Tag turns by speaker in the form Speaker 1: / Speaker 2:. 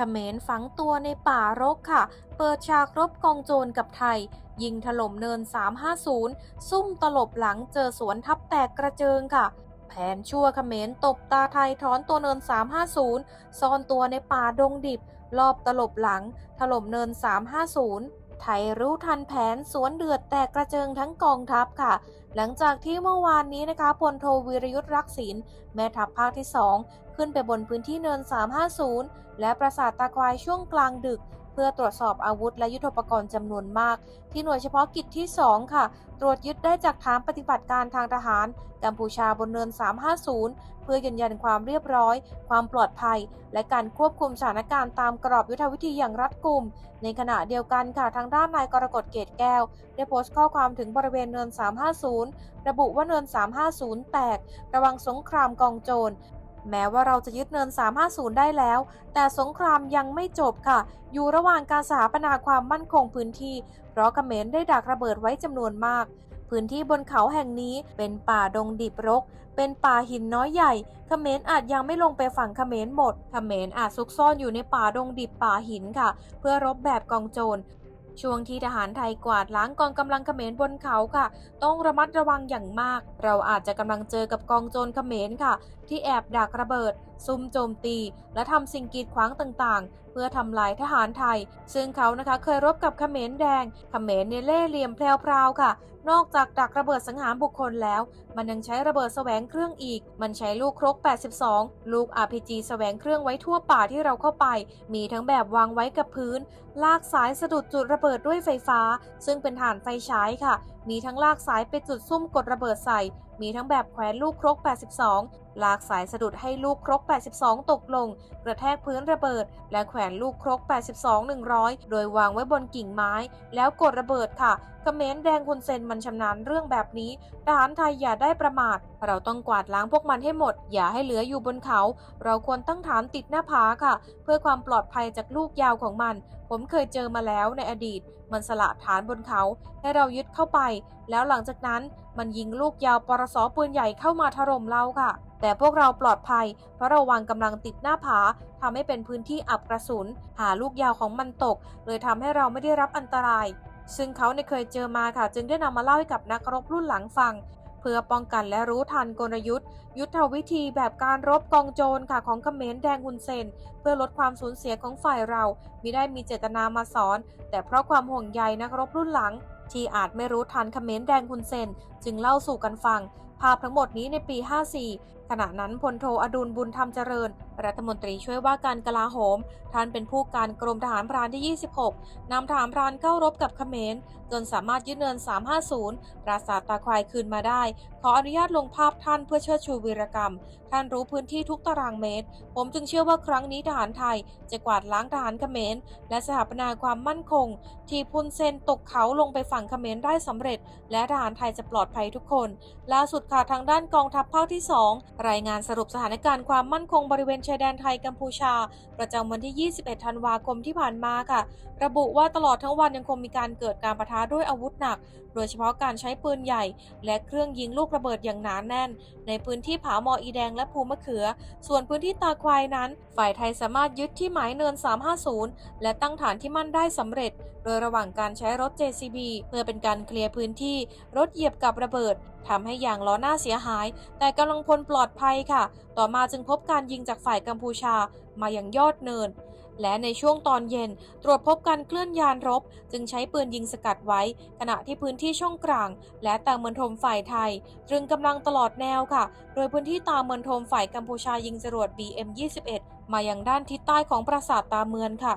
Speaker 1: ขมรฝังตัวในป่ารกค่ะ เปิดฉากรบกองโจรกับไทย ยิงถล่มเนิน 350 ซุ่มตลบหลังเจอสวนทับแตกกระเจิงค่ะ แผนชั่วขเขมรตบตาไทยถอนตัวเนิน 350 ซ่อนตัวในป่าดงดิบ รอบตลบหลัง ถล่มเนิน 350ไทยรู้ทันแผนสวนเดือดแตกกระเจิงทั้งกองทัพค่ะ หลังจากที่เมื่อวานนี้นะคะพลโทวีรยุทธ์รักษินแม่ทัพภาคที่ 2 ขึ้นไปบนพื้นที่เนิน 350 และปราสาทตาควายช่วงกลางดึก เพื่อตรวจสอบอาวุธและยุทโธปกรณ์จำนวนมาก ที่หน่วยเฉพาะกิจที่ 2 ค่ะ ตรวจยึดได้จากฐานปฏิบัติการทางทหาร กัมพูชาบนเนิน 350 เพื่อยืนยันความเรียบร้อย ความปลอดภัย และการควบคุมสถานการณ์ตามกรอบยุทธวิธีอย่างรัดกุม ในขณะเดียวกันค่ะทางด้านนายกรกฎเกตแก้ว ได้โพสต์ข้อความถึงบริเวณเนิน 350 ระบุว่าเนิน 350 แตก ระวังสงครามกองโจร แม้ว่าเราจะยึดเนิน 350 ได้แล้ว แต่สงครามยังไม่จบค่ะ อยู่ระหว่างการสถาปนาความมั่นคงพื้นที่ เพราะเขมรได้ดักระเบิดไว้จำนวนมาก พื้นที่บนเขาแห่งนี้เป็นป่าดงดิบรก เป็นป่าหินน้อยใหญ่ เขมรอาจยังไม่ลงไปฝั่งเขมรหมด เขมรอาจซุกซ่อนอยู่ในป่าดงดิบป่าหินค่ะ เพื่อรบแบบกองโจร ช่วงที่ทหารไทยกวาดล้างกองกำลังเขมรบนเขาค่ะ ต้องระมัดระวังอย่างมาก เราอาจจะกำลังเจอกับกองโจรเขมรค่ะ ที่แอบดักระเบิด ซุ่มโจมตี และทำสิ่งกีดขวางต่างๆเพื่อทำลายทหารไทย ซึ่งเขานะคะเคยรบกับเขมรแดง เขมรเนเล่เหลี่ยมแพรวค่ะ นอกจากดักระเบิดสังหารบุคคลแล้ว มันยังใช้ระเบิดแสวงเครื่องอีก มันใช้ลูกครก 82 ลูก RPG แสวงเครื่องไว้ทั่วป่าที่เราเข้าไป มีทั้งแบบวางไว้กับพื้น ลากสายสะดุดจุดระเบิดด้วยไฟฟ้า ซึ่งเป็นฐานไฟฉายค่ะ มีทั้งลากสายไปจุดซุ่มกดระเบิดใส่ มีทั้งแบบแขวนลูกครก 82ลากสายสะดุดให้ลูกครก 82 ตกลง กระแทกพื้นระเบิด และแขวนลูกครก 82 100 โดยวางไว้บนกิ่งไม้ แล้วกดระเบิดค่ะเมรแดงคุณเซนมันชำนาญเรื่องแบบนี้ทหารไทยอย่าได้ประมาท เราต้องกวาดล้างพวกมันให้หมด อย่าให้เหลืออยู่บนเขา เราควรตั้งฐานติดหน้าผาค่ะ เพื่อความปลอดภัยจากลูกยาวของมัน ผมเคยเจอมาแล้วในอดีต มันสละฐานบนเขา ให้เรายึดเข้าไป แล้วหลังจากนั้นมันยิงลูกยาวปรสอปืนใหญ่เข้ามาถล่มเราค่ะ แต่พวกเราปลอดภัย เพราะเราวางกำลังติดหน้าผาทำให้เป็นพื้นที่อับกระสุน หาลูกยาวของมันตก เลยทำให้เราไม่ได้รับอันตราย ซึ่งเขาเนี่ยเคยเจอมาค่ะ จึงได้นำมาเล่าให้กับนักรบรุ่นหลังฟัง เพื่อป้องกันและรู้ทันกลยุทธ์ ยุทธวิธีแบบการรบกองโจรค่ะของเขมรแดงฮุนเซน เพื่อลดความสูญเสียของฝ่ายเรามิได้มีเจตนามาสอน แต่เพราะความห่วงใยนักรบรุ่นหลังที่อาจไม่รู้ทันเขมรแดงฮุนเซน จึงเล่าสู่กันฟัง ภาพทั้งหมดนี้ในปี 54 ขณะนั้นพลโทอดุลบุญธรรมเจริญ รัฐมนตรีช่วยว่าการกลาโหม ท่านเป็นผู้การกรมทหารพรานที่ 26 นำทหารพรานเข้ารบกับเขมร จนสามารถยึดเนิน 350 ปราสาทตาควายคืนมาได้ ขออนุญาตลงภาพท่านเพื่อเชิดชูวีรกรรม ท่านรู้พื้นที่ทุกตารางเมตร ผมจึงเชื่อว่าครั้งนี้ทหารไทย จะกวาดล้างทหารเขมร และสถาปนาความมั่นคง ที่พุนเซนตกเขาลงไปฝั่งเขมรได้สำเร็จ และทหารไทยจะปลอดภัยทุกคน ล่าสุดค่ะทางด้านกองทัพภาคที่ 2 รายงานสรุปสถานการณ์ความมั่นคงบริเวณชายแดนไทยกัมพูชา ประจำวันที่ 21 ธันวาคมที่ผ่านมาค่ะ ระบุว่าตลอดทั้งวันยังคงมีการเกิดการประทะด้วยอาวุธหนัก โดยเฉพาะการใช้ปืนใหญ่ และเครื่องยิงลูกระเบิดอย่างหนาแน่น ในพื้นที่ผาหมออีแดงและภูมะเขือ ส่วนพื้นที่ตาควายนั้น ฝ่ายไทยสามารถยึดที่หมายเนิน 350 และตั้งฐานที่มั่นได้สำเร็จ โดยระหว่างการใช้รถ JCB เพื่อเป็นการเคลียร์พื้นที่รถเหยียบกับระเบิด ทำให้ยางล้อหน้าเสียหาย แต่กำลังพลปลอดภัยค่ะ ต่อมาจึงพบการยิงจากฝ่ายกัมพูชามาอย่างยอดเนิน และในช่วงตอนเย็น ตรวจพบการเคลื่อนยานรบ จึงใช้ปืนยิงสกัดไว้ ขณะที่พื้นที่ช่องกลาง และตาเมืองทมฝ่ายไทยตรึงกำลังตลอดแนวค่ะ โดยพื้นที่ตามเมืองทมฝ่ายกัมพูชายิงจรวด BM-21 มาอยังด้านทิศใต้ของปราสาทตาเมือนค่ะ